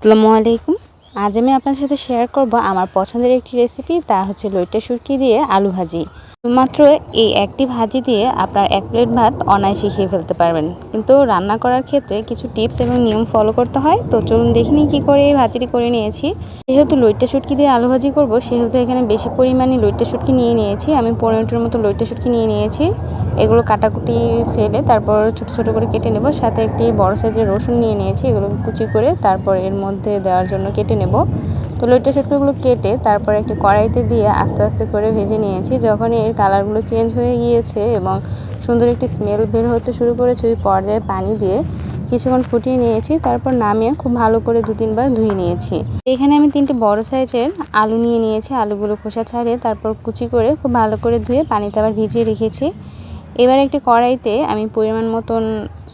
আসসালামু আলাইকুম। আজ আমি আপনার সাথে শেয়ার করব আমার পছন্দের একটি রেসিপি তা হচ্ছে লইটা সুরকি দিয়ে আলু ভাজি। শুধুমাত্র এই একটি ভাজি দিয়ে আপনার এক প্লেট ভাত অনায়াসে খেয়ে ফেলতে পারবেন। কিন্তু রান্না করার ক্ষেত্রে কিছু টিপস এবং নিয়ম ফলো করতে হয়। তো চলুন দেখিনি কী করে এই ভাজিটি করে নিয়েছি। যেহেতু লইট্টা শুটকি দিয়ে আলু ভাজি করব, সেহেতু এখানে বেশি পরিমাণে লইট্টা শুটকি নিয়ে নিয়েছি। আমি পনেরোটির মতো লইট্টা শুটকি নিয়ে নিয়েছি। এগুলো কাটাকুটি ফেলে তারপর ছোট ছোট করে কেটে নেব। সাথে একটি বড় সাইজের রসুন নিয়ে নিয়েছি, এগুলো কুচি করে তারপর এর মধ্যে দেওয়ার জন্য কেটে নেব। তো লইট্টা শুটকিগুলো কেটে তারপর একটি কড়াইতে দিয়ে আস্তে আস্তে করে ভেজে নিয়েছি। যখন কালারগুলো চেঞ্জ হয়ে গিয়েছে এবং সুন্দর একটি স্মেল বের হতে শুরু করেছে ওই পর্যায়ে পানি দিয়ে। কিছুক্ষণ ফুটিয়ে নিয়েছি, তারপর নামিয়ে খুব ভালো করে দু তিনবার ধুয়ে নিয়েছি। এখানে আমি তিনটি বড় সাইজের আলু নিয়ে নিয়েছি, আলুগুলো খোসা ছাড়িয়ে তারপর কুচি করে খুব ভালো করে ধুয়ে পানিতে আবার ভিজিয়ে রেখেছি। এবার একটি কড়াইতে আমি পরিমাণ মতন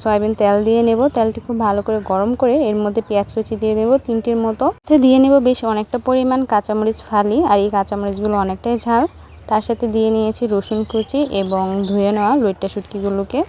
সয়াবিন তেল দিয়ে নেব, তেলটি খুব ভালো করে গরম করে এর মধ্যে পেঁয়াজ কুচি দিয়ে দেবো তিনটির মতো। দিয়ে নেব বেশ অনেকটা পরিমাণ কাঁচামরিচ ফালি আর এই কাঁচামরিচগুলো অনেকটাই ঝাল। তার সাথে দিয়ে নিয়েছি রসুন কুচি এবং ধুয়ে নেওয়া লইট্টা শুটকিগুলোকে।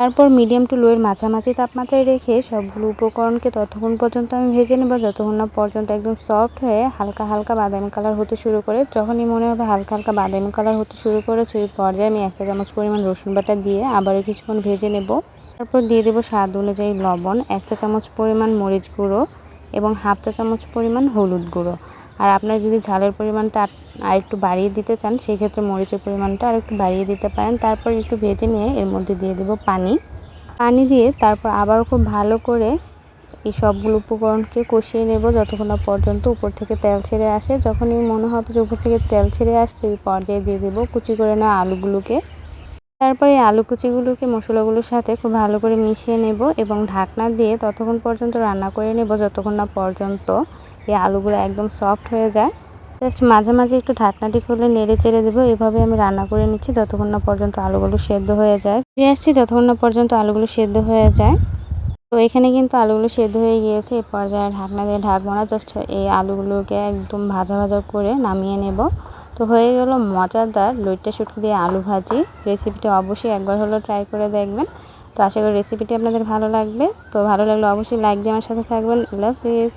তারপর মিডিয়াম টু লোয়ের মাঝামাঝি তাপমাত্রায় রেখে সবগুলো উপকরণকে ততক্ষণ পর্যন্ত আমি ভেজে নেব, যতক্ষণ না পর্যন্ত একদম সফট হয়ে হালকা হালকা বাদামি কালার হতে শুরু করে, যখনই মনে হবে হালকা হালকা বাদামি কালার হতে শুরু করেছে, ওই পর্যায়ে আমি এক চা চামচ পরিমাণ রসুন বাটা দিয়ে আবারও কিছুক্ষণ ভেজে নেব। তারপর দিয়ে দেবো স্বাদ অনুযায়ী লবণ এক চা চামচ পরিমাণ মরিচ গুঁড়ো এবং হাফ চা চামচ পরিমাণ হলুদ গুঁড়ো। আর আপনারা যদি ঝালের পরিমাণটা আর একটু বাড়িয়ে দিতে চান সেই ক্ষেত্রে মরিচের পরিমাণটা আর একটু বাড়িয়ে দিতে পারেন। তারপর একটু ভেজে নিয়ে এর মধ্যে দিয়ে দেব পানি। পানি দিয়ে তারপর আবার খুব ভালো করে এই সবগুলো উপকরণকে কষিয়ে নেব যতক্ষণ না পর্যন্ত উপর থেকে তেল ছেড়ে আসে। যখনই মনে হবে যে উপর থেকে তেল ছেড়ে আসছে, ওই পর্যায়ে দিয়ে দেবো কুচি করে নেওয়া আলুগুলোকে। তারপরে এই আলু কুচিগুলোকে মশলাগুলোর সাথে খুব ভালো করে মিশিয়ে নেব এবং ঢাকনা দিয়ে ততক্ষণ পর্যন্ত রান্না করে নেব যতক্ষণ না পর্যন্ত এই আলুগুলো একদম সফট হয়ে যায়। জাস্ট মাঝে মাঝে একটু ঢাকনাটি খুলে নেড়ে চেড়ে দেবো। এভাবে আমি রান্না করে নিচ্ছি যতক্ষণ না পর্যন্ত আলুগুলো সেদ্ধ হয়ে যায়। ফিরে আসছি যতক্ষণ না পর্যন্ত আলুগুলো সেদ্ধ হয়ে যায়। তো এখানে কিন্তু আলুগুলো সেদ্ধ হয়ে গিয়েছে। এই পর্যায়ে ঢাকনা দিয়ে ঢাকবো না জাস্ট এই আলুগুলোকে একদম ভাজা ভাজা করে নামিয়ে নেব। তো হয়ে গেল মজাদার লইট্টা শুটকি দিয়ে আলু ভাজি। রেসিপিটি অবশ্যই একবার হলেও ট্রাই করে দেখবেন। তো আশা করি রেসিপিটি আপনাদের ভালো লাগবে। তো ভালো লাগলে অবশ্যই লাইক দিয়ে আমার সাথে থাকবেন। আল্লাহ হাফিজ